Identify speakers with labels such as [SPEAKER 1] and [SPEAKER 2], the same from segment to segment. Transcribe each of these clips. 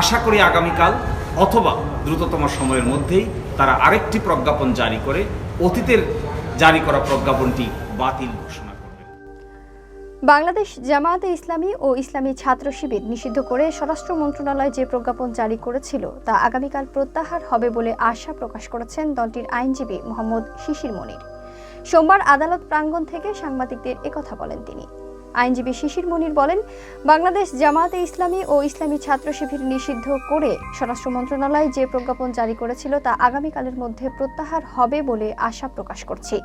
[SPEAKER 1] আশা করি আগামীকাল অথবা দ্রুততম সময়ের মধ্যেই তারা আরেকটি প্রজ্ঞাপন জারি করে, অতীতের জারি করা প্রজ্ঞাপনটি বাতিল ঘোষণা
[SPEAKER 2] বাংলাদেশ জামায়াতে ইসলামী ও ইসলামী ছাত্র শিবির নিষিদ্ধ করে স্বরাষ্ট্র মন্ত্রণালয় যে প্রজ্ঞাপন জারি করেছিল তা আগামীকাল প্রত্যাহার হবে বলে আশা প্রকাশ করেছেন দলটির আইনজীবী মোহাম্মদ শিশির মনির। সোমবার আদালত প্রাঙ্গণ থেকে সাংবাদিকদের একথা বলেন তিনি। আইনজীবী শিশির মনির বলেন, বাংলাদেশ জামায়াতে ইসলামী ও ইসলামী ছাত্র শিবির নিষিদ্ধ করে স্বরাষ্ট্র মন্ত্রণালয় যে প্রজ্ঞাপন জারি করেছিল তা আগামীকালের মধ্যে প্রত্যাহার হবে বলে আশা প্রকাশ করছি।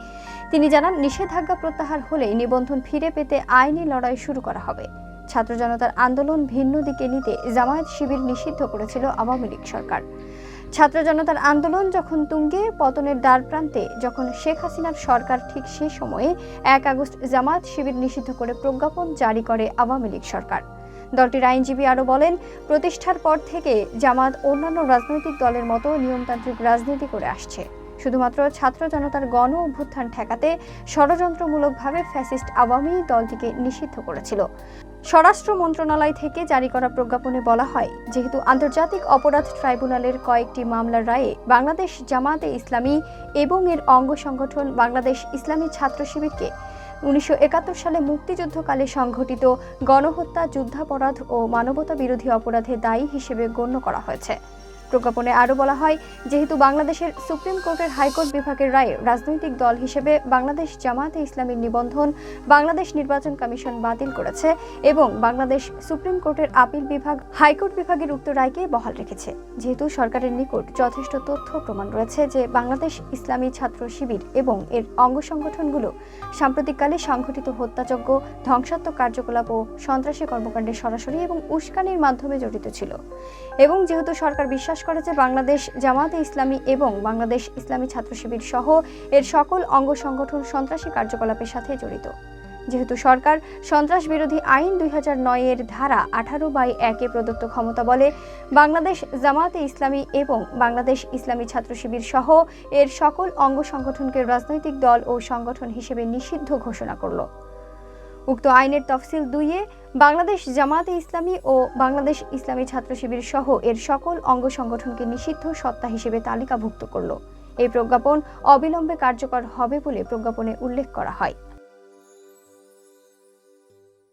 [SPEAKER 2] তিনি জানান, নিষেধাজ্ঞা প্রত্যাহার হলেই নিবন্ধন ফিরে পেতে আইনি লড়াই শুরু করা হবে। ছাত্র জনতার আন্দোলন ভিন্ন দিকে নিতে জামায়াত শিবির নিষিদ্ধ করেছিল আওয়ামী লীগ সরকার। ছাত্র জনতার আন্দোলন যখন তুঙ্গে, পতনের দ্বার প্রান্তে, যখন শেখ হাসিনার সরকার ঠিক সে সময়ে এক আগস্ট জামাত শিবির নিষিদ্ধ করে প্রজ্ঞাপন জারি করে আওয়ামী লীগ সরকার। দলটির আইনজীবী আরও বলেন, প্রতিষ্ঠার পর থেকে জামাত অন্যান্য রাজনৈতিক দলের মতো নিয়মতান্ত্রিক রাজনীতি করে আসছে। শুধুমাত্র ছাত্র জনতার গণ অভ্যুত্থান ঠেকাতে ষড়যন্ত্রমূলকভাবে ফ্যাসিস্ট আওয়ামী দলটিকে নিষিদ্ধ করেছিল। স্বরাষ্ট্র মন্ত্রণালয় থেকে জারি করা প্রজ্ঞাপনে বলা হয়, যেহেতু আন্তর্জাতিক অপরাধ ট্রাইব্যুনালের কয়েকটি মামলার রায়ে বাংলাদেশ জামাতে ইসলামী এবং এর অঙ্গ সংগঠন বাংলাদেশ ইসলামী ছাত্র শিবিরকে উনিশশো একাত্তর সালে মুক্তিযুদ্ধকালে সংঘটিত গণহত্যা, যুদ্ধাপরাধ ও মানবতা বিরোধী অপরাধে দায়ী হিসেবে গণ্য করা হয়েছে। প্রজ্ঞাপনে আরও বলা হয়, যেহেতু বাংলাদেশের সুপ্রিম কোর্টের হাইকোর্ট বিভাগের রায়ে রাজনৈতিক দল হিসেবে বাংলাদেশ জামায়াতে ইসলামীর নিবন্ধন বাংলাদেশ নির্বাচন কমিশন বাতিল করেছে এবং বাংলাদেশ সুপ্রিম কোর্টের আপিল বিভাগ, হাইকোর্ট বিভাগের উক্ত রায়কে বহাল রেখেছে। যেহেতু সরকারের নিকট যথেষ্ট তথ্য প্রমাণ রয়েছে যে বাংলাদেশ ইসলামী ছাত্র শিবির এবং এর অঙ্গ সংগঠনগুলো সাম্প্রতিককালে সংঘটিত হত্যাযজ্ঞ, ধ্বংসাত্মক কার্যকলাপ ও সন্ত্রাসী কর্মকাণ্ডে সরাসরি এবং উস্কানির মাধ্যমে জড়িত ছিল। এবং যেহেতু সরকার বিশ্বাস করে যে বাংলাদেশ জামাতে ইসলামী এবং বাংলাদেশ ইসলামী ছাত্র শিবির সহ এর সকল অঙ্গ সংগঠন সন্ত্রাসী কার্যকলাপের সাথে জড়িত। যেহেতু সরকার সন্ত্রাস বিরোধী আইন দুই হাজার এর ধারা আঠারো বাই একে প্রদত্ত ক্ষমতা বলে, বাংলাদেশ জামাতে ইসলামী এবং বাংলাদেশ ইসলামী ছাত্র শিবির সহ এর সকল অঙ্গ সংগঠনকে রাজনৈতিক দল ও সংগঠন হিসেবে নিষিদ্ধ ঘোষণা করল। উক্ত আইনের তফসিল দুইয়ে বাংলাদেশ জামাতে ইসলামী ও বাংলাদেশ ইসলামী ছাত্র শিবির সহ এর সকল অঙ্গ সংগঠনকে নিষিদ্ধ সত্তা হিসেবে তালিকাভুক্ত করল। এই প্রজ্ঞাপন অবিলম্বে কার্যকর হবে বলে প্রজ্ঞাপনে উল্লেখ করা হয়।